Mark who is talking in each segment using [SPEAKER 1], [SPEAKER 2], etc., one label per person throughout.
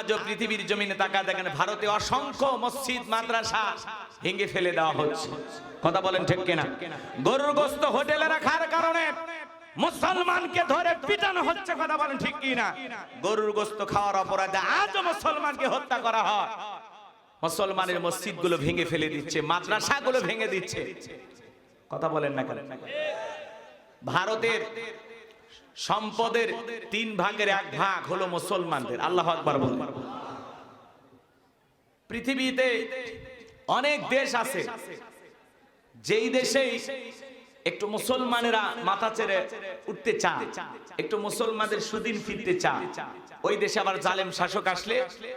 [SPEAKER 1] আজও পৃথিবীর জমিনে তাকা দেখেন ভারতে অসংখ্য মসজিদ, মাদ্রাসা ভেঙে ফেলে দেওয়া হচ্ছে। কথা বলেন ঠিক কিনা? গরুর গোস্ত হোটেলে রাখার কারণে মুসলমানকে ধরে পিটানো হচ্ছে, কথা বলেন ঠিক কিনা? গরুর গোস্ত খাওয়ার অপরাধে আজও মুসলমানকে হত্যা করা হয়। মুসলমানের মসজিদগুলো ভেঙে ফেলে দিচ্ছে, মাদ্রাসাগুলো ভেঙে দিচ্ছে। কথা বলেন না কেন? ভারতের সম্পদের তিন ভাগের এক ভাগ হলো মুসলমানদের। আল্লাহ আকবার বলেন। পৃথিবীতে অনেক দেশ আছে, যেই দেশেই একটু মুসলমানেরা মাথা চেড়ে উঠতে চায়, একটু মুসলমানদের সুদিন ফিরতে চায়। ওই দেশে আবার জালেম শাসক আসলে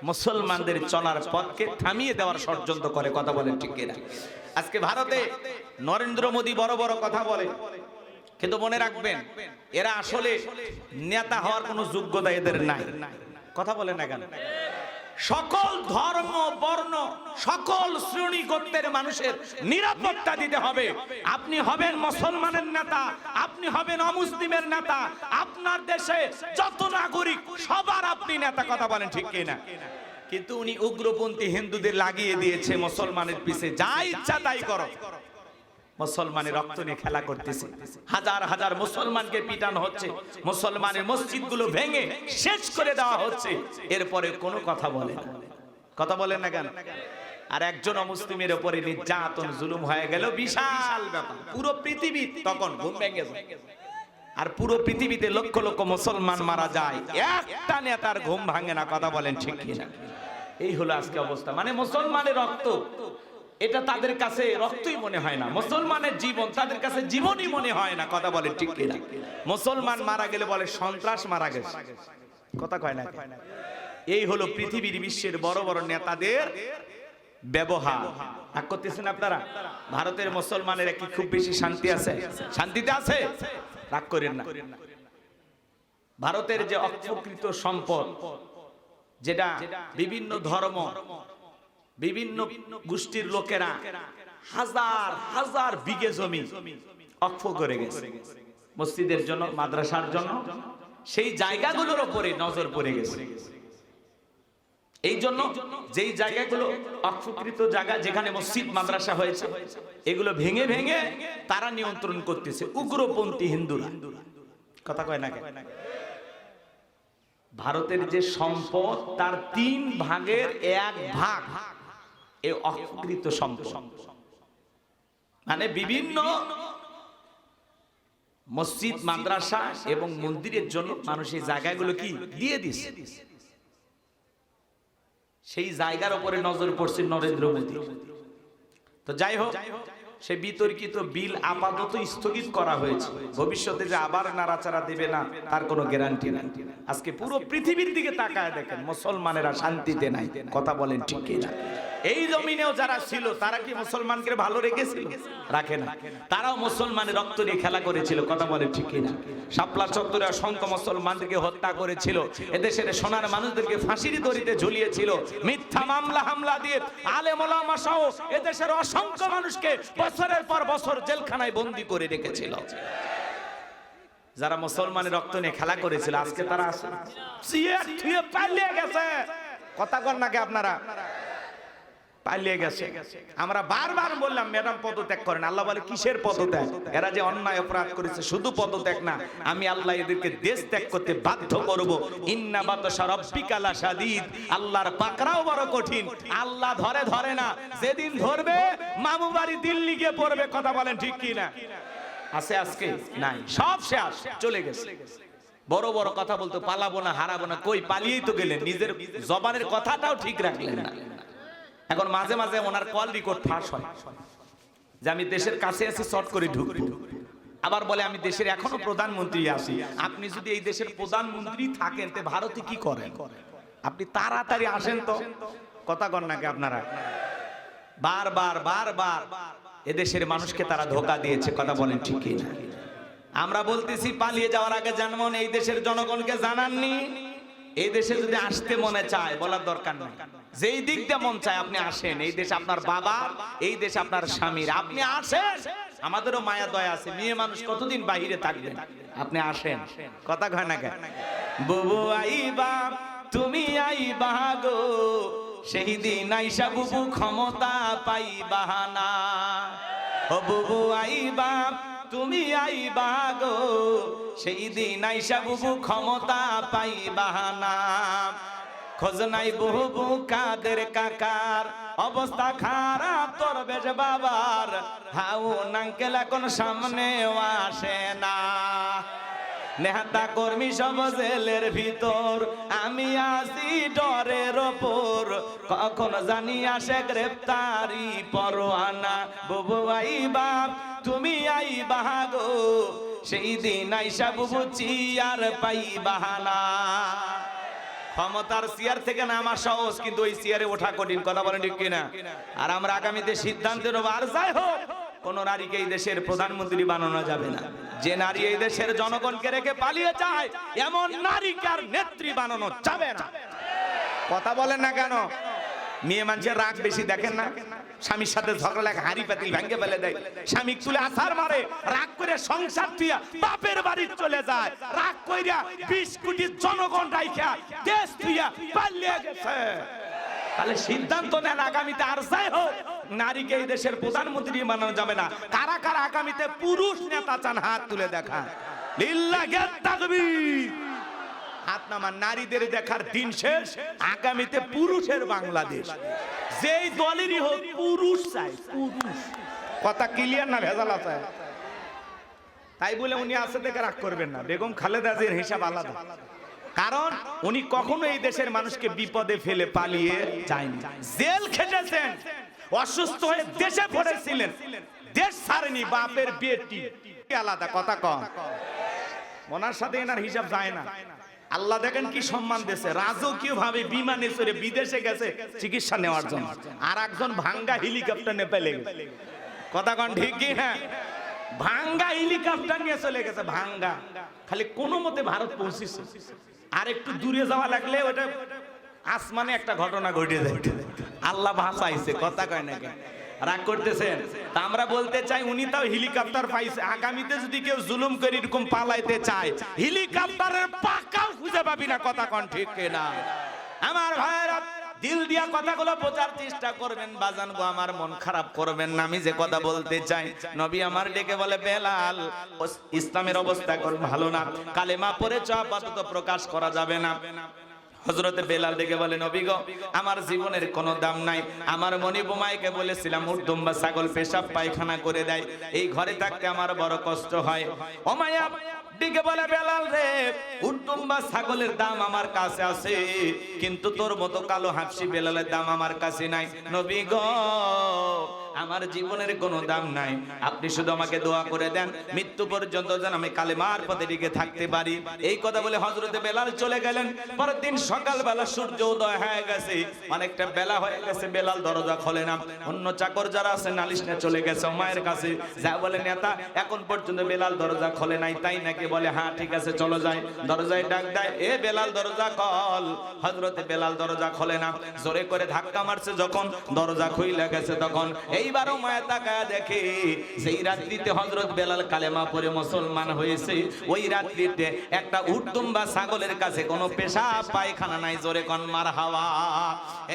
[SPEAKER 1] মুসলমানদের চলার পথকে থামিয়ে দেওয়ার ষড়যন্ত্র করে, কথা বলেন ঠিক আজকে ভারতে নরেন্দ্র মোদী বড় বড় কথা বলে। কিন্তু মনে রাখবেন, এরা আসলে নেতা হওয়ার কোনো যোগ্যতা এদের নাই। কথা বলেন না কেন? সকল ধর্ম, বর্ণ, সকল শ্রেণি গোত্রের মানুষের নিরাপত্তা দিতে হবে। আপনি হবেন মুসলমানের নেতা, আপনি হবেন অমুসলিমের নেতা, আপনার দেশে যত নাগরিক, সবার আপনি নেতা, কথা বলেন ঠিক কিনা? কিন্তু উনি উগ্রপন্থী হিন্দুদের লাগিয়ে দিয়েছে, মুসলমানের পিছে। যা ইচ্ছা তাই করো। মুসলমানের রক্ত নিয়ে খেলা করতেছে। হাজার হাজার মুসলমানকে পিটানো হচ্ছে। মুসলমানের মসজিদগুলো ভেঙে শেষ করে দেওয়া হচ্ছে। এরপরে কোনো কথা বলে না। কথা বলেন না কেন? আর একজন অমুসলিমের উপরে নির্যাতন, জুলুম হয়ে গেল। বিশাল ব্যাপার। পুরো পৃথিবী তখন ঘুম ভেঙে যায়। আর পুরো পৃথিবীতে লক্ষ লক্ষ মুসলমান মারা যায়। একটা নেতার ঘুম ভাঙে না। কথা বলেন ঠিক কিনা? এই হলো আজকে অবস্থা। মানে মুসলমানের রক্ত এটা তাদের কাছে রক্তই মনে হয় না। মুসলমানের জীবন তাদের কাছে জীবনই মনে হয় না। কথা বলে ঠিক কিনা? মুসলমান মারা গেলে বলে সন্ত্রাস মারা গেছে। কথা কয় না এই হলো পৃথিবীর বিশ্বের বড় বড় নেতাদের ব্যবহার। রাগ করতেছেন আপনারা? ভারতের মুসলমানের কি খুব বেশি শান্তি আছে? শান্তিতে আছে? রাগ করেন না। ভারতের যে অপ্রকৃত সম্পদ, যেটা বিভিন্ন ধর্ম বিভিন্ন গোষ্ঠীর লোকেরা হাজার হাজার বিঘে জমি অক্ষ করে গেছে। মসজিদের জন্য, মাদ্রাসার জন্য। সেই জায়গাগুলোর উপরে নজর পড়ে গেছে। এই জন্য যেই জায়গাগুলো অক্ষকৃত জায়গা যেখানে মসজিদ, মাদ্রাসা হয়েছে, এগুলো ভেঙে ভেঙে তারা নিয়ন্ত্রণ করতেছে। উগ্রপন্থী হিন্দুরা। কথা কয় না ভারতের যে সম্পদ, তার তিন ভাগের এক ভাগ এ অকৃত সম্পদ। মানে বিভিন্ন মসজিদ, মাদ্রাসা এবং মন্দিরের জন্য মানুষ এই জায়গাগুলো কি? দিয়ে দিছে। সেই জায়গার উপরে নজর পড়ছে নরেন্দ্র মোদী। তো যাই হোক, সে বিতর্কিত বিল আপাতত স্থগিত করা হয়েছে। ভবিষ্যতে যে আবার নাড়াচাড়া দেবে না, তার কোনো গ্যারান্টি নাই। আজকে পুরো পৃথিবীর দিকে তাকায় দেখেন, মুসলমানেরা শান্তিতে নাই। কথা বলেন ঠিক কিনা? এই জমিনেও যারা ছিল, তারা কি মুসলমানকে ভালো রেখেছিল? রাখে না। তারাও মুসলমানের রক্ত নিয়ে খেলা করেছিল, কথা বলে ঠিক কিনা? শাপলা চত্বরে অসংখ্য মুসলমানদেরকে হত্যা করেছিল। এদেশের সোনার মানুষদেরকে ফাঁসির দড়িতে ঝুলিয়েছিল। মিথ্যা মামলা, হামলা দিয়ে আলেম ওলামা সহ এদেশের অসংখ্য মানুষকে বছরের পর বছর জেলখানায় বন্দি করে রেখেছিল। যারা মুসলমানের রক্ত নিয়ে খেলা করেছিল, আজকে তারা গেছে। কথা কর নাকি আপনারা? পালিয়ে গেছে। আমরা বারবার বললাম, ম্যাডাম, পদত্যাগ করেন। আল্লাহ বলে, কিসের পদত্যাগ? এরা যে অন্যায় অপরাধ করেছে, শুধু পদত্যাগ না, আমি আল্লাহ এদেরকে দেশ ত্যাগ করতে বাধ্য করব। ইন্না বাতাসা রব্বিকালা সাদিদ আল্লাহর পাকড়াও বড় কঠিন। আল্লাহ ধরে ধরে না। যেদিন ধরবে, মামু বাড়ি দিল্লি গিয়ে পড়বে। কথা বলেন ঠিক কি না? আছে আজকে? নাই। সব শেষ। চলে গেছে। বড় বড় কথা বলতো, পালাবো না, হারাবো না। কই, পালিয়েই তো গেলেন। নিজের জবানের কথাটাও ঠিক রাখলেন না। এখন মাঝে মাঝে ওনার কল রেকর্ড ফাঁস হয়। যে আমি দেশের কাছে আছি শর্ট করে ঢুকবো। আবার বলে, আমি দেশের এখনও প্রধানমন্ত্রী আছি। আপনি যদি এই দেশের প্রধানমন্ত্রী থাকেন, তে ভারতে কি করেন? আপনি তাড়াতাড়ি আসেন তো। কথা কন নাকি আপনারা? বারবার বারবার এদেশের মানুষকে তারা ধোকা দিয়েছে, কথা বলেন ঠিকই আমরা বলতেছি, পালিয়ে যাওয়ার আগে জানমন এই দেশের জনগণকে জানাননি। এই দেশে যদি আসতে মনে চায়, বলার দরকার নেই। যেই দিক দিয়ে মন চায় আপনি আসেন, এই দেশ আপনার বাবা, এই দেশ আপনার স্বামীর। আপনি আসেন, আমাদেরও মায়া, দয়া আছে, মেয়ে মানুষ কতদিন বাহিরে থাকবেন আপনি আসেন। কথা কয় না কেন? বুবু আইবা, তুমি আই বাহাগো সেই দিন আইসা বুবু ক্ষমতা পাই বাহানা ও বুবু আই বাপ তুমি আই বাগো সেই দিন আইসা বুবু ক্ষমতা পাই বাহানা খোঁজ নাই বহু কাদের কাকার? অবস্থা খারাপ তোর বেশ বাবার। হাউ নাঙ্কেল এখন সামনে আসে না। নেহাতা কর্মী সব জেলের ভিতর, আমি আসি ডরের ওপর। কখন জানি আসে গ্রেপ্তারি পরোয়ানা। বুবু আই বাপ তুমি আই বাহাগো সেই দিন আইসা বুবু চিয়ার পাই বাহানা ক্ষমতার চেয়ার থেকে নামা সহজ, কিন্তু ওই চেয়ারে ওঠা কঠিন, কথা বলেন ঠিক কিনা? আর আমরা আগামীতে সিদ্ধান্ত নেব, আর যাই হোক, কোন নারীকে এই দেশের প্রধানমন্ত্রী বানানো যাবে না। যে নারী এই দেশের জনগণকে রেখে পালিয়ে যায়, এমন নারীকে কার নেত্রী বানানো যাবে না। কথা বলেন না কেন? মেয়ে মানুষের রাগ বেশি দেখেন না? স্বামীর সাথে ঝগড়া লাগে, হাড়ি পাতিল ভেঙে ফেলে দেয়। স্বামী তুলে আসার মারে, রাগ করে সংসার তুইয়া বাপের বাড়ি চলে যায়। রাগ কইরা বিশ কোটি জনগণ রাইখা দেশ তুইয়া পালিয়ে গেছে। তাহলে সিদ্ধান্ত নেন আগামীতে আর যাই হোক, নারীকে এই দেশের প্রধানমন্ত্রী বানানো যাবে না। কারা কারা আগামীতে পুরুষ নেতা চান, হাত তুলে দেখা। লিল্লাহে তাকবীর। হাত নামা নারীদের দেখার দিন শেষ, আগামীতে পুরুষের বাংলাদেশ। যেই দলেরই হোক পুরুষ চাই পুরুষ। কথা ক্লিয়ার না ভেজাল আছে? তাই বলে উনি আছে দেখে রাগ করবেন না। বেগম খালেদা জিয়ার হিসাব আলাদা। কারণ উনি কখনো এই দেশের মানুষকে বিপদে ফেলে পালিয়ে যায়নি। জেল খেটেছেন অসুস্থ হয়ে দেশে পড়েছিলেন। দেশ ছাড়েনি বাপের বেটি আলাদা কথা কম ওনার সাথে এনার হিসাব যায় না। আল্লাহ দেখেন কি সম্মান দিয়েছে। রাজকীয় ভাবে বিমানে চড়ে বিদেশে গেছে, চিকিৎসা নেওয়ার জন্য। আর একজন ভাঙ্গা হেলিকপ্টার নেপালে গেছে। কথা কন ঠিক কি? হ্যাঁ। ভাঙ্গা হেলিকপ্টার নিয়ে চলে গেছে, ভাঙ্গা। খালি কোনো মতে ভারত পৌঁছেছে। আর একটু দূরে যাওয়া লাগলে ওটা আসমানে একটা ঘটনা ঘটে যায়। আল্লাহ ভাষাইছে কথা কয় না কেন? রাগ করতেছেন। তা আমরা বলতে চাই, উনি তাও হেলিকপ্টার পাইছে। আগামীতে যদি কেউ জুলুম করে এরকম পালাইতে চায় হেলিকপ্টারের পাকাও খুঁজে পাবি না, কথা কন ঠিক কিনা? আমার ভাইয়েরা, দিল দিয়া কথাগুলো বোঝার চেষ্টা করবেন, বাজান গো, আমার মন খারাপ করবেন না, আমি যে কথা বলতে চাই, নবী আমার ডেকে বলে, বেলাল ইসলামের অবস্থা ভালো না, কালেমা পড়ে চ আপাতত প্রকাশ করা যাবে না। হজরতে বেলাল ডেকে বলে, নবী গো, আমার জীবনের কোনো দাম নাই। আমার মনি বোমাইকে বলেছিলাম, উর্দুম বা ছাগল পেশাব পায়খানা করে দেয়। এই ঘরে থাকতে আমার বড় কষ্ট হয়। ওমায়া দিকে বলে, বেলাল রে, উর্দুম বা ছাগলের দাম আমার কাছে আছে, কিন্তু তোর মতো কালো হাফসি বেলালের দাম আমার কাছে নাই। নবী গো আমার জীবনের কোনো দাম নাই। আপনি শুধু আমাকে দোয়া করে দেন, মৃত্যু পর্যন্ত যেন আমি কালেমার পথে টিকে থাকতে পারি। এই কথা বলে হজরতে বেলাল চলে গেলেন। পরের দিন সকালবেলা সূর্য উদয় হয়ে গেছে। অনেকটা বেলা হয়ে গেছে, বেলাল দরজা খোলে না। অন্য চাকর যারা আছে, নালিশ নিয়ে চলে গেছে মায়ের কাছে। যা বলে নেতা, এখন পর্যন্ত বেলাল দরজা খোলে নাই, তাই নাকি বলে হ্যাঁ ঠিক আছে, চলো যাই। দরজায় ডাক দেয়, এ বেলাল, দরজা কল হজরতে বেলাল দরজা খোলে না। জোরে করে ধাক্কা মারছে যখন দরজা খুইলে গেছে তখন। এইবারও মায়া তাকায় দেখে সেই রাত্রিতে হজরত বেলাল কালেমা পরে মুসলমান হয়েছে, ওই রাত্রিতে একটা উর্দুম বা ছাগলের কাছে কোনো পেশা পায়খানা নাই, জোরে কন মার হাওয়া।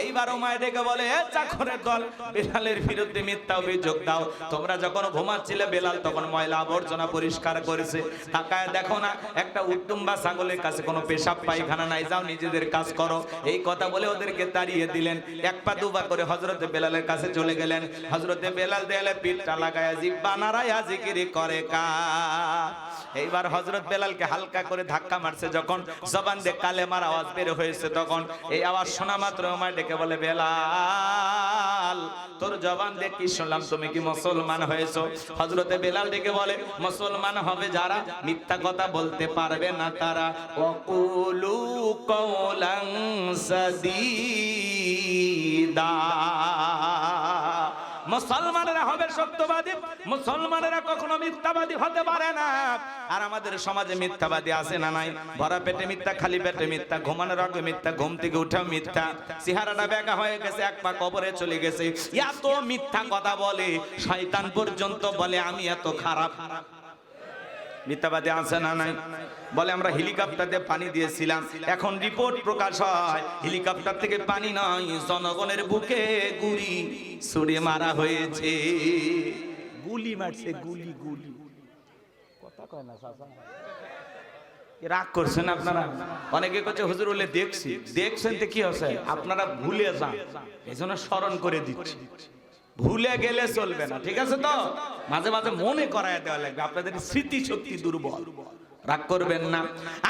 [SPEAKER 1] এইবারও মায়া ডেকে বলে, এ চাকরের দল, বেলালের বিরুদ্ধে মিথ্যা অভিযোগ দাও। তোমরা যখন ঘুমাচ্ছিলে, বেলাল তখন ময়লা আবর্জনা পরিষ্কার করেছে। তাকায় দেখো না, একটা উত্তুম বা ছাগলের কাছে কোনো পেশাব, পায়খানা নাই। যাও, নিজেদের কাজ করো। এই কথা বলে ওদেরকে তাড়িয়ে দিলেন। এক পা দুপা করে হজরত বেলালের কাছে চলে গেলেন। হজরতে বেলাল দেয়ালে পিঠটা লাগায় জিব্বা নাড়াইয়া জিকিরি করে কা। এইবার হজরত বেলালকে হালকা করে ধাক্কা মারছে, যখন জবান দিয়ে কালেমার আওয়াজ বের হয়েছে, তখন এই আওয়াজ শোনা মাত্র আমার ডেকে বলে, বেলাল, তোর জবান দিয়ে কি শুনলাম? তুমি কি মুসলমান হয়েছো? হজরতে বেলাল ডেকে বলে, মুসলমান হবে যারা মিথ্যা কথা বলতে পারবে না তারা। ওকুলু কৌলাং সাদিদা। মুসলমানেরা হবে সত্যবাদী, মুসলমানেরা কখনো মিথ্যাবাদী হতে পারে না। আর আমাদের সমাজে মিথ্যাবাদী আছে না নাই? ভরা পেটে মিথ্যা, খালি পেটে মিথ্যা, ঘুমানোর আগে মিথ্যা, ঘুম থেকে উঠেও মিথ্যা। চেহারাটা বেগা হয়ে গেছে, এক পা কবরে চলে গেছে। এত মিথ্যা কথা বলে, শয়তান পর্যন্ত বলে, আমি এত খারাপ খারাপ। মিথ্যাবাদী আছে না নাই? বলে আমরা হেলিকপ্টার দিয়ে পানি দিয়েছিলাম। এখন রিপোর্ট প্রকাশ হয় হেলিকপ্টার থেকে পানি নয় জনগণের বুকে গুলি ছুড়ে মারা হয়েছে। গুলি মারছে গুলি গুলি। কথা কয় না চাচা রাগ করছেন আপনারা? অনেকে করছে হুজুর বলে দেখছি। দেখছেন তো কি হচ্ছে? আপনারা ভুলে যান। এই জন্য স্মরণ করে দিচ্ছি। ভুলে গেলে চলবে না, ঠিক আছে তো? মাঝে মাঝে মনে করায় দেওয়া লাগবে, আপনাদের স্মৃতি শক্তি দুর্বল। রাগ করবেন না।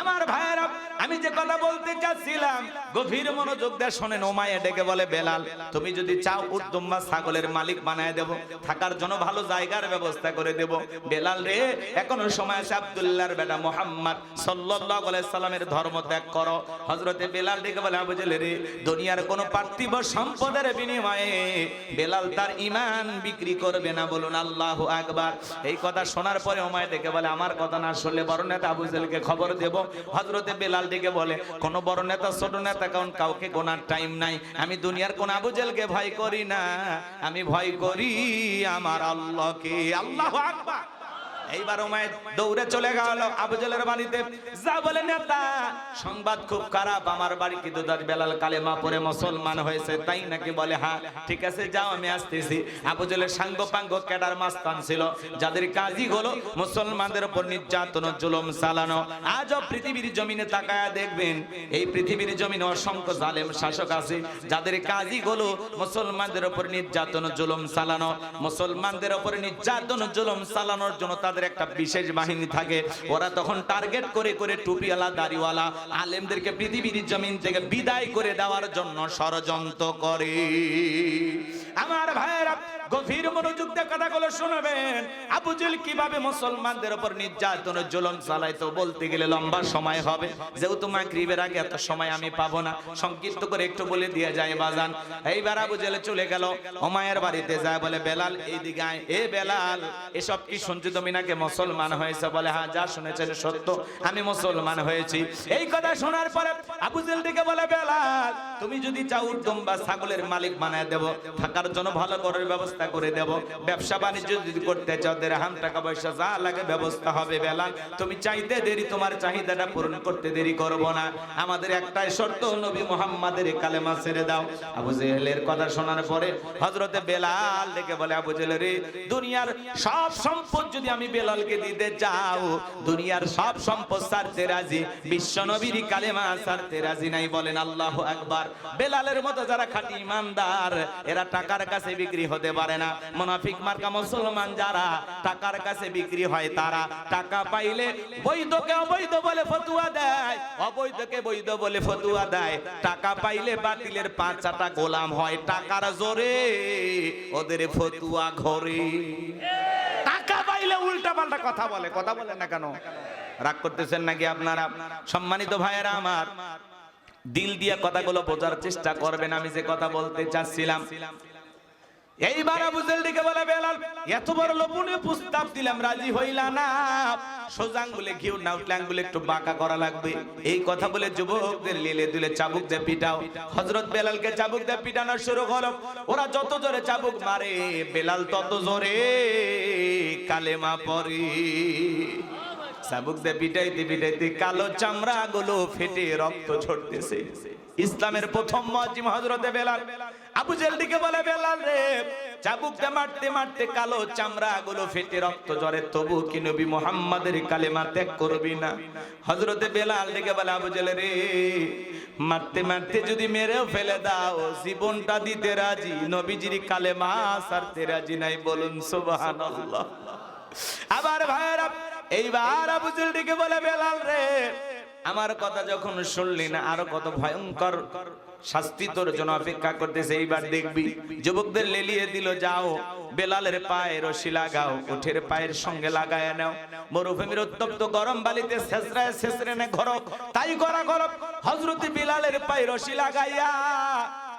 [SPEAKER 1] আমার ভাইয়েরা আমি যে কথা বলতে চাচ্ছিলাম, গভীর মনোযোগ দিয়ে শোনেন, ওমায়ে ডেকে বলে, বেলাল, তুমি যদি চাও উদ্যম বা ছাগলের মালিক বানায় দেব, থাকার জন্য ভালো জায়গার ব্যবস্থা করে দেব। বেলাল রে, এখনও সময় আছে আব্দুল্লাহর বেটা মোহাম্মদ সাল্লাল্লাহু আলাইহি সাল্লামের ধর্ম ত্যাগ করো। হযরতে বেলাল ডেকে বলে, আবু জেলে রে, দুনিয়ার কোনো পার্থিব সম্পদের বিনিময়ে বেলাল তার ঈমান বিক্রি করবে না, বলুন আল্লাহু আকবার। এই কথা শোনার পরে ওমায় ডেকে বলে, আমার কথা না শুনলে নেতা আবু জেলকে খবর দেব। হযরতে বেলাল ডেকে বলে, কোন বড় নেতা, ছোট নেতা কারণ কাউকে গোনার টাইম নাই। আমি দুনিয়ার কোন আবু জেলকে ভয় করি না। আমি ভয় করি আমার আল্লাহকে। আল্লাহ আকবার। এইবার ওমায় দৌড়ে চলে গেল আবুজলের বাড়িতে। যা বলে নেতা, সংবাদ খুব খারাপ, আমার বাড়ি কিন্তু তার বেলাল কালেমা পরে মুসলমান হয়েছে, তাই নাকি বলে হ্যাঁ ঠিক আছে, যাও, আমি আসতেছি। আবুজলের সাঙ্গ পাঙ্গ ক্যাডার মাস্তান ছিল, যাদের কাজই হলো মুসলমানদের উপর নির্যাতন জুলুম চালানো। আজও পৃথিবীর জমিনে তাকায়া দেখবেন, এই পৃথিবীর জমিনে অসংখ্য জালেম শাসক আছে, যাদের কাজই হলো মুসলমানদের উপর নির্যাতন জুলুম চালানো। মুসলমানদের উপর নির্যাতন জুলুম চালানোর জন্য তাদের একটা বিশেষ বাহিনী থাকে। ওরা তখন টার্গেট করে করে টুপিওয়ালা, দাড়িওয়ালা আলেমদেরকে পৃথিবীর জমিন থেকে বিদায় করে দেওয়ার জন্য ষড়যন্ত্র করে। আমার ভাইয়েরা, গভীর মনোযোগ দিয়ে কথাগুলো শুনবেন। আবু জেল কীভাবে মুসলমানদের উপর নির্যাতন জুলুম চালাইতো বলতে গেলে লম্বা সময় হবে। যেহেতু মাগরিবের আগে এত সময় আমি পাবো না, সংক্ষিপ্ত করে একটু বলে দিয়ে যায় বাজান। এইবার আবু জেলে চলে গেল, ওমায়ের বাড়িতে যায় বলে, বেলাল, এইদিকে আয়। এ বেলাল, এসব কি শুনছি তুমি নাকি? মুসলমান হয়েছে বলে হ্যাঁ যা শুনেছেন সত্য, আমি মুসলমান হয়েছি। এই কথা শোনার পরে আবু জেল দিকে বলে, বেলাল, তুমি যদি চাও উদ্যম বা ছাগলের মালিক বানায় দেব, থাকার জন্য ভালো করার ব্যবস্থা করে দেব। ব্যবসা বাণিজ্য যদি করতে চাও, দেড়হাম টাকা পয়সা যা লাগে ব্যবস্থা হবে, বেলাল। তুমি চাইতে দেরি, তোমার চাহিদাটা পূরণ করতে দেরি করব না। আমাদের একটাই শর্ত, নবী মুহাম্মাদের কালেমা ছেড়ে দাও। আবু জেহেলের কথা শোনার পরে হযরতে বেলাল ডেকে বলে, আবু জেহেল রে, দুনিয়ার সব সম্পদ যদি আমি বেলালকে দিতে চাও, দুনিয়ার সব সম্পদ ছাড়তে রাজি, বিশ্ব নবীর কালেমা ছাড়তে রাজি নাই বলেন আল্লাহু আকবার। বেলালের মতো যারা খাঁটি ইমানদার, এরা টাকার কাছে বিক্রি হতে পারে না। মুনাফিক মার্কা মুসলমান যারা, টাকার কাছে বিক্রি হয় তারা। টাকা পাইলে বৈধকে অবৈধ বলে ফতুয়া দেয়, অবৈধকে বৈধ বলে ফতুয়া দেয়। টাকা পাইলে বাতিলের পাঁচ চারটা গোলাম হয়, টাকার জোরে ওদের ফতুয়া ঘরে। পাইলে উল্টা পাল্টা কথা বলে কথা বলে না কেন? রাগ করতেছেন নাকি আপনারা? সম্মানিত ভাইয়েরা আমার, দিল দিয়ে কথাগুলো বোঝার চেষ্টা করবেন, আমি যে কথা বলতে চাচ্ছিলাম। ওরা যত জোরে চাবুক মারে, বেলাল তত জোরে কালেমা পরে চাবুক দিয়ে পিটাইতে পিটাইতে কালো চামড়া গুলো ফেটে রক্ত ঝরতেছে। ইসলামের প্রথম মজিম হজরতে বেলাল। আবু জেলদিকে বলে, বেলাল রে চাবুক দিয়ে মারতে মারতে কালো চামড়া গুলো ফেটে রক্ত ঝরে, তবু কি নবী মোহাম্মদের কালেমা ত্যাগ করবি না? হজরতে বেলাল ডেকে বলে, আবু জেলে রে, মারতে মারতে যদি মেরেও ফেলে দাও, জীবনটা দিতে রাজি, নবীজির কালেমা সারতে রাজি নাই, বলুন সুবহানাল্লাহ। আবার ভাইরা এইবার আবু জেলদিকে বলে, বেলাল রে, আমার কথা যখন শুনলি না, আরও কত ভয়ঙ্কর শাস্তি তোর জন্য অপেক্ষা করতেছে, এইবার দেখবি। যুবকদের লেলিয়ে দিল, যাও, বেলালের পায়ে রশি লাগাও, উঠের পায়ের সঙ্গে লাগায় নাও। মরুভূমির উত্তপ্ত গরম বালিতে শেষরায় শেষরে নে ঘর তাই করা গরম হজরতি বিলালের পায়ে রশি লাগাইয়া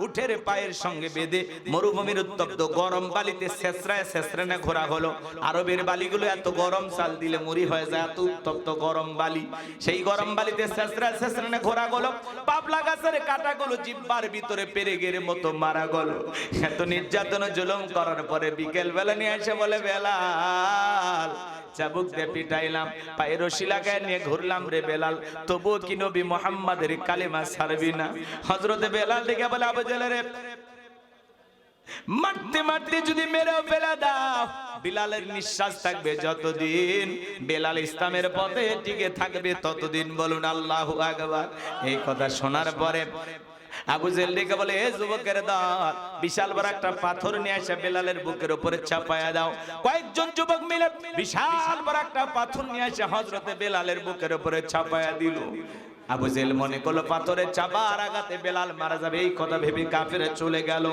[SPEAKER 1] উঠের পায়ের সঙ্গে বেঁধে মরুভূমির উত্তপ্ত গরম বালিতে শেষরায় শেষরেনে ঘোরা হলো। আরবের বালিগুলো এত গরম, চাল দিলে মুড়ি হয়ে যায়, এত উত্তপ্ত গরম বালি। সেই গরম বালিতে শেষরায় শেষরেনে ঘোরা গেলো। পাবলা গাছের কাটাগুলো জিব্বার ভিতরে পেরে গেরে মতো মারা গেল। এত নির্যাতন জুলুম করার পরে বিকেল বেলা নিয়ে এসে বলে, বেলাল, চাবুক বেলাল। তবুও কি নবী মোহাম্মদের কালিমা ছাড়বি না? হজরতে বেলাল দিকে বলে, আবু রে মারতে মারতে যদি মেরেও ফেলে দাও, বিলালের নিঃশ্বাস থাকবে যতদিন, বেলাল ইসলামের পথে টিকে থাকবে ততদিন বলুন আল্লাহু আকবার। এই কথা শোনার পরে বিশাল বড় একটা পাথর নিয়ে বেলালের বুকের উপরে চাপায়া দাও। কয়েকজন যুবক মিলে বিশাল বড় একটা পাথর নিয়ে হজরতে বেলালের বুকের উপরে চাপায়া দিল। আবু জেল মনে করল, পাথরের চাবার আগাতে বেলাল মারা যাবে। এই কথা ভেবে কাফের চলে গেল।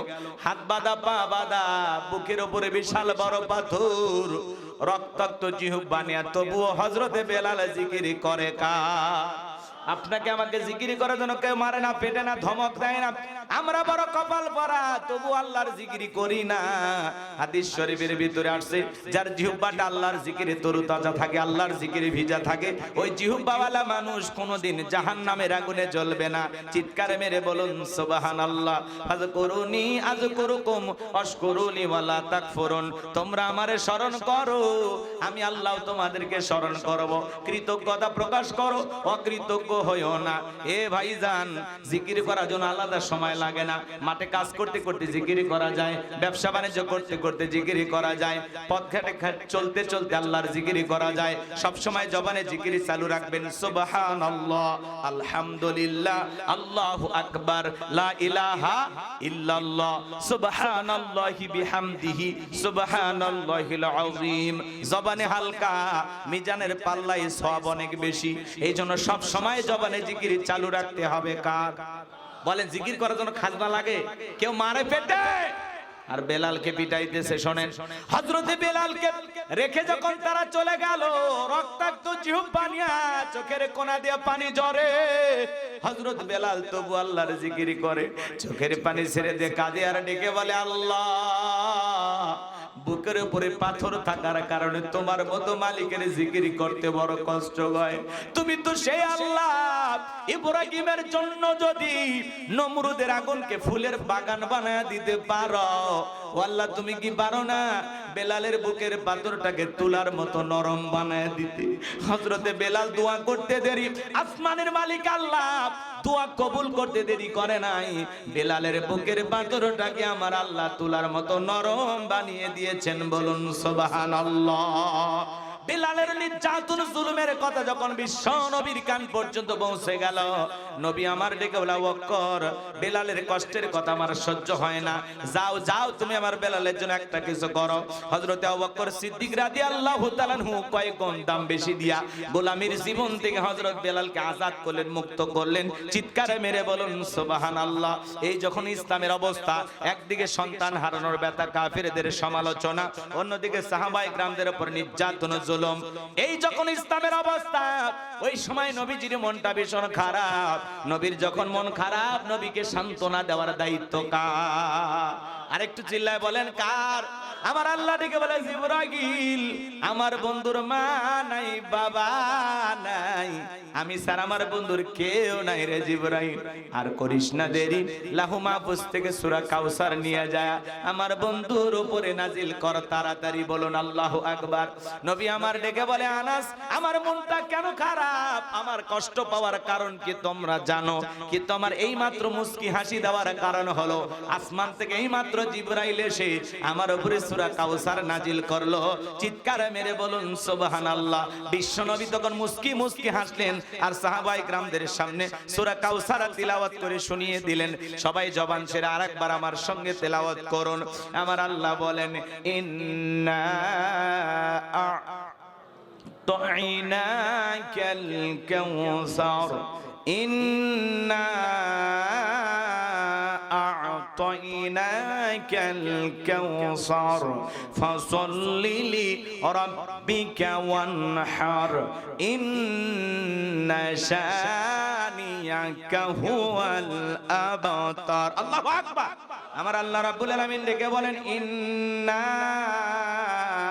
[SPEAKER 1] হাত বাঁধা, পা বাঁধা, বুকের উপরে বিশাল বড় পাথর। রক্তাক্ত জিহুব বানিয়া তবুও হজরতে বেলাল জিকির করে কা আপনাকে আমাকে জিকিরি করার জন্য কেউ মারে না পেটে না, ধমক দেয় না। আমরা বড় কপাল পরা তবু আল্লাহর জিকিরি করি না। হাদিস শরীফের ভিতরে আসছে, যার জিহুব্বাটা আল্লাহর জিকিরে তরু তাজা থাকে, আল্লাহর জিকিরে ভিজা থাকে, ওই জিহুব্বাওয়ালা মানুষ কোনোদিন জাহান নামের আগুনে জ্বলবে না। চিৎকারে মেরে বলুন সুবাহান আল্লাহ আজ করুনি আজ করুকুম অস্করুনি ওয়ালা তাকফুরুন। তোমরা আমারে স্মরণ করো, আমি আল্লাহ তোমাদেরকে স্মরণ করব। কৃতজ্ঞতা প্রকাশ করো, অকৃতজ্ঞ হইও না। এ ভাইজান, জিকির করার জন্য আলাদা সময় লাগে না। মাঠে কাজ করতে করতে জিকিরি করা যায়, ব্যবসা বাণিজ্য করতে করতে জিকিরি করা যায় পথ ঘাটে ঘাট চলতে চলতে আল্লাহর জিকিরি করা যায়। সব সময় জবানে জিকিরি চালু রাখবেন, সুবহানাল্লাহ, আলহামদুলিল্লাহ, আল্লাহু আকবার, লা ইলাহা ইল্লাল্লাহ বিহামদিহি জবানে হালকা, মিজানের পাল্লায় অনেক বেশি। এই জন্য সব সময় জবানে জিকিরি চালু রাখতে হবে কার? বলেন, জিকির করার জন্য খাজনা লাগে? কেউ মারে পেটে আর বেলালকে পিটাইতেছে, শোনেন। হজরতে বেলালকে রেখে যখন তারা চলে গেল, রক্তাক্ত জিহুব পানিয়া চোখের কোনা দিয়ে পানি জরে হজরত বেলাল তবু আল্লাহর জিকিরি করে, চোখের পানি ছেড়ে দিয়ে কাঁদে আর ডেকে বলে, আল্লাহ বুকের উপরে পাথর থাকার কারণে তোমার মতো মালিকের জিকিরি করতে বড় কষ্ট হয়। তুমি তো সেই আল্লাহ। ইব্রাহিমের জন্য যদি নমরুদের আগুনকে ফুলের বাগান বানায় দিতে পারো, ও আল্লাহ, তুমি কি পারো না বেলালের বুকের পাথরটাকে তুলার মতো নরম বানায় দিতে? হজরতে বেলাল দোয়া করতে দেরি। আসমানের মালিক আল্লাহ দোয়া কবুল করতে দেরি করে নাই। বেলালের বুকের পাথরটাকে আমার আল্লাহ তুলার মতো নরম বানিয়ে দিয়েছেন, বলুন সোবাহান বেলালের নির্যাতন, জুলুমের কথা যখন বিশ্ব নবীর কান পর্যন্ত পৌঁছে গেল নবী আমার ডেকে বলা ওয়াক্কর বেলালের কষ্টের কথা আমার সহ্য হয় না। যাও যাও, তুমি আমার বেলালের জন্য একটা কিছু করো। হযরতে আবু বকর সিদ্দিক রাদিয়াল্লাহু তাআলা হু কয়েক গুণ দাম বেশি দিয়া গোলামীর জীবন থেকে হযরত বেলালকে আজাদ করলেন, মুক্ত করলেন। চিৎকারে মেরে বলুন, সুবহানাল্লাহ। এই যখন ইসলামের অবস্থা, একদিকে সন্তান হারানোর ব্যথা, কাফেরদের সমালোচনা, অন্যদিকে সাহাবাই গ্রামদের উপর নির্যাতন, জুলুম। এই যখন ইসলামের অবস্থা, ওই সময় নবীজির মনটা ভীষণ খারাপ। নবীর যখন মন খারাপ নবীকে সান্ত্বনা দেওয়ার দায়িত্ব কার? আরেকটু চিল্লায় বলেন, কার? আমার আল্লাহ ডেকে বলে জিবরাগিল আমার বন্ধুর মা নাই, বাবা নাই। আমি স্যার আমার বন্ধুর কেউ নাই রে জিবরাইল। আর করিস না দেরি, লাহু মাহফুজ থেকে সূরা কাউসার নিয়ে যায় আমার বন্ধুর উপরে নাজিল কর তাড়াতাড়ি বলুন, আল্লাহু আকবার। নবী আমার ডেকে বলে, আনাস, আমার মনটা কেন খারাপ? আমার কষ্ট পাওয়ার কারণ কি তোমরা জানো? কি তোমার এই মাত্র মুস্কি হাসি দেওয়ার কারণ হলো, আসমান থেকে এই মাত্র জিবরাইল এসে আমার উপরে সূরা কাউসার নাজিল করলো চিৎকার মেরে বলুন সুবহানাল্লাহ বিশ্ব নবী তখন মুস্কি মুস্কি হাসলেন আর সাহাবাই গ্রামদের সামনে সূরা কাউসার তিলাওয়াত করে শুনিয়ে দিলেন সবাই জবান ছেড়ে আরেকবার আমার সঙ্গে তেলাওয়াত করুন আমার আল্লাহ বলেন ইন্না أعطيناك الكوثر إنا أعطيناك الكوثر فصل لربك وانحر إن شانيك هو الأبتر الله أكبر আমার আল্লাহ রাব্বুল আলামিন ডেকে বলেন ইন্না আ'তাইনাকাল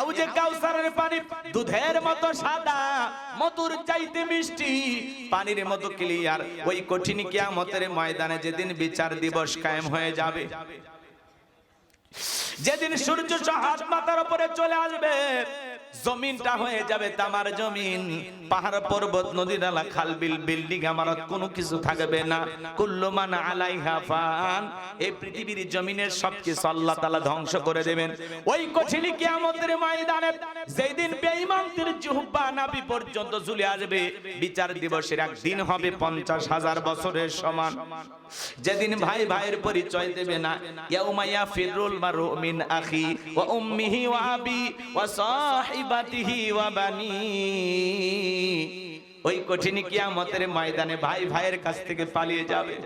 [SPEAKER 1] হাউজে কাউসারের পানি, দুধের মতো সাদা, মধুর চাইতে মিষ্টি, পানির মতো ক্লিয়ার ওই কঠিন কিয়ামতের ময়দানে যেদিন বিচার দিবস কায়েম হয়ে যাবে, যেদিন সূর্য হাত মাথার উপরে চলে আসবে জমিনটা হয়ে যাবে তামার জমিন। পাহাড়, পর্বত, নদী, নালা, খাল, বিল, বিল্ডিং, আমারত কোনো কিছু থাকবে না। কুল্লুমান আলাইহা ফান। এই পৃথিবীর জমিনের সবকিছু আল্লাহ তাআলা ধ্বংস করে দেবেন। ওই কঠিন কিয়ামতের ময়দানে যেই দিন বেঈমানদের জিহ্বা নাভি পর্যন্ত ঝুলে আসবে, বিচার দিবসের একদিন হবে পঞ্চাশ হাজার বছরের সমান। যেদিন ভাই ভাইয়ের পরিচয় দেবে না ইয়াউমাইয়া ফিরুল মারু মিন আখি ওয়া উম্মিহি ওয়া আবি ওয়া ওই কঠিন কিয়ামতের ময়দানে ভাই ভাইয়ের কাছ থেকে পালিয়ে যাবে।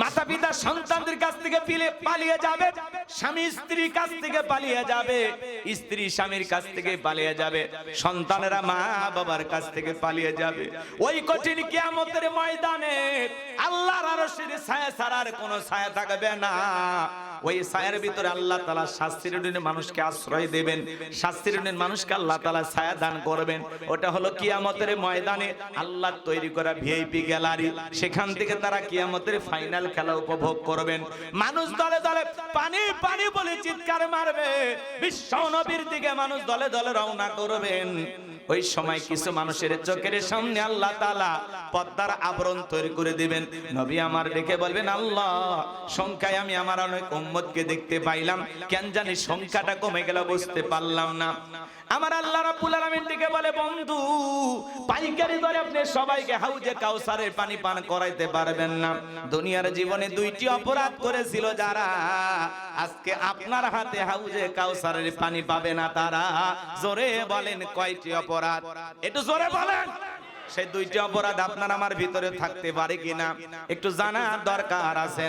[SPEAKER 1] মাতা পিতা সন্তানদের কাছ থেকে পালিয়ে যাবে। স্বামী স্ত্রীর কাছ থেকে পালিয়ে যাবে। স্ত্রী স্বামীর কাছ থেকে পালিয়ে যাবে। সন্তানেরা মা বাবার কাছ থেকে পালিয়ে যাবে। ওই কঠিন কিয়ামতের ময়দানে আল্লাহর আরশের ছায়া ছাড়ার কোনো ছায়া থাকবে না। ওই ছায়ার ভিতরে আল্লাহ তালা শাস্তির মানুষকে আশ্রয় দেবেন। শাস্তির মানুষকে আল্লাহ তাআলা ছায়া দান করবেন। ওটা হলো কিয়ামতের ময়দানে আল্লাহ তৈরি করা ভিআইপি গ্যালারি। সেখান থেকে তারা কিয়ামতের ফাইনাল খেলা উপভোগ করবেন। মানুষ দলে দলে পানি পানি বলে চিৎকার মারবে। বিশ্ব নবীর দিকে মানুষ দলে দলে রওনা করবেন। ওই সময় কিছু মানুষের চোখের সামনে আল্লাহ তালা পদ্মার আবরণ তৈরি করে দিবেন। নবী আমার দেখে বলবেন, আল্লাহ, সংখ্যায় আমি আমার অনেক উম্মতকে দেখতে পাইলাম। কেন জানি সংখ্যাটা কমে গেল, বুঝতে পারলাম না। আমার আল্লাহ রাব্বুল আলামিন দিকে বলে, বন্ধু, পাইকারি দরে আপনি সবাইকে হাউজে কাউসারের পানি পান করাইতে পারবেন না। দুনিয়ার জীবনে দুইটি অপরাধ করেছিল যারা, আজকে আপনার হাতে হাউজে কাউসারের পানি পাবে না তারা। জোরে বলেন কয়টি অপরাধ? একটু জোরে বলেন। সেই দুইটি অপরাধ আপনার আমার ভিতরে থাকতে পারে কিনা? একটু জানার দরকার আছে না?